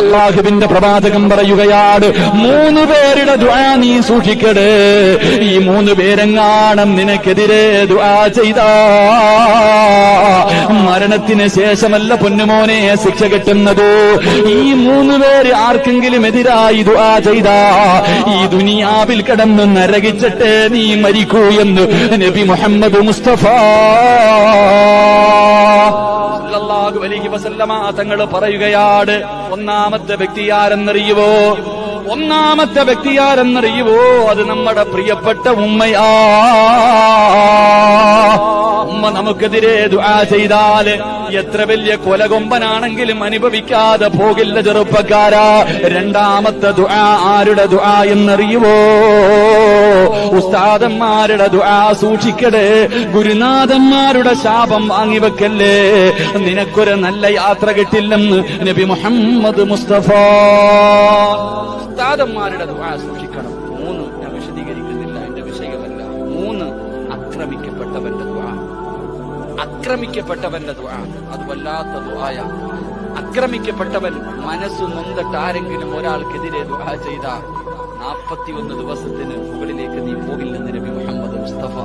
അള്ളാഹുവിന്റെ പ്രവാചകം പറയുകയാണ് മൂന്ന് പേരുടെ ദ്വാ നീ സൂക്ഷിക്കടേ. ഈ മൂന്ന് പേരെങ്ങാണം നിനക്കെതിരെ ദ്വാ ചെയ്ത? മരണത്തിന് ശേഷമല്ല പൊന്നുമോനെ ശിക്ഷ കിട്ടുന്നത്. ഈ മൂന്ന് പേര് ആർക്കെങ്കിലും എതിരായി ദുആ ചെയ്ത? ഈ ദുനിയാവിൽ കിടന്ന് നരകിച്ചിട്ട് നീ മരിക്കൂ എന്ന് നബി മുഹമ്മദ് മുസ്തഫ സല്ലല്ലാഹു വസല്ലമ തങ്ങൾ പറയുകയാണ് ഒന്നാമത്തെ വ്യക്തി ആരെന്നറിയുവോ? ഒന്നാമത്തെ വ്യക്തി ആരെന്നറിയുവോ? അത് നമ്മുടെ പ്രിയപ്പെട്ട ഉമ്മയാ. നമുക്കെതിരെ ദുആ ചെയ്താൽ എത്ര വലിയ കൊലകൊമ്പനാണെങ്കിലും അനുഭവിക്കാതെ പോകില്ല ചെറുപ്പക്കാരാ. രണ്ടാമത്തെ ദുആ ആരുടെ ദുആ എന്നറിയുവോ? ഉസ്താദന്മാരുടെ ദുആ സൂക്ഷിക്കടേ. ഗുരുനാഥന്മാരുടെ ശാപം വാങ്ങിവെക്കല്ലേ നിനക്കൊരു നല്ല യാത്ര കിട്ടില്ലെന്ന് നബി മുഹമ്മദ് മുസ്തഫ. ഉസ്താദന്മാരുടെ ദുആ സൂക്ഷിക്കണം. മൂന്ന് ഞാൻ വിശദീകരിക്കുന്നില്ല എന്റെ വിഷയമല്ല. മൂന്ന് ആക്രമിക്കപ്പെട്ടവന്റെ ദുആ ആക്രമിക്കപ്പെട്ടവന്റെ ദുആ. അത് വല്ലാത്ത ദുആയ. അക്രമിക്കപ്പെട്ടവൻ മനസ്സ് നൊന്തട്ട് ആരെങ്കിലും ഒരാൾക്കെതിരെ ദുആ ചെയ്ത നാൽപ്പത്തിയൊന്ന് ദിവസത്തിന് മുകളിലേക്ക് നീ പോകില്ലെന്ന് നബി മുഹമ്മദ് മുസ്തഫ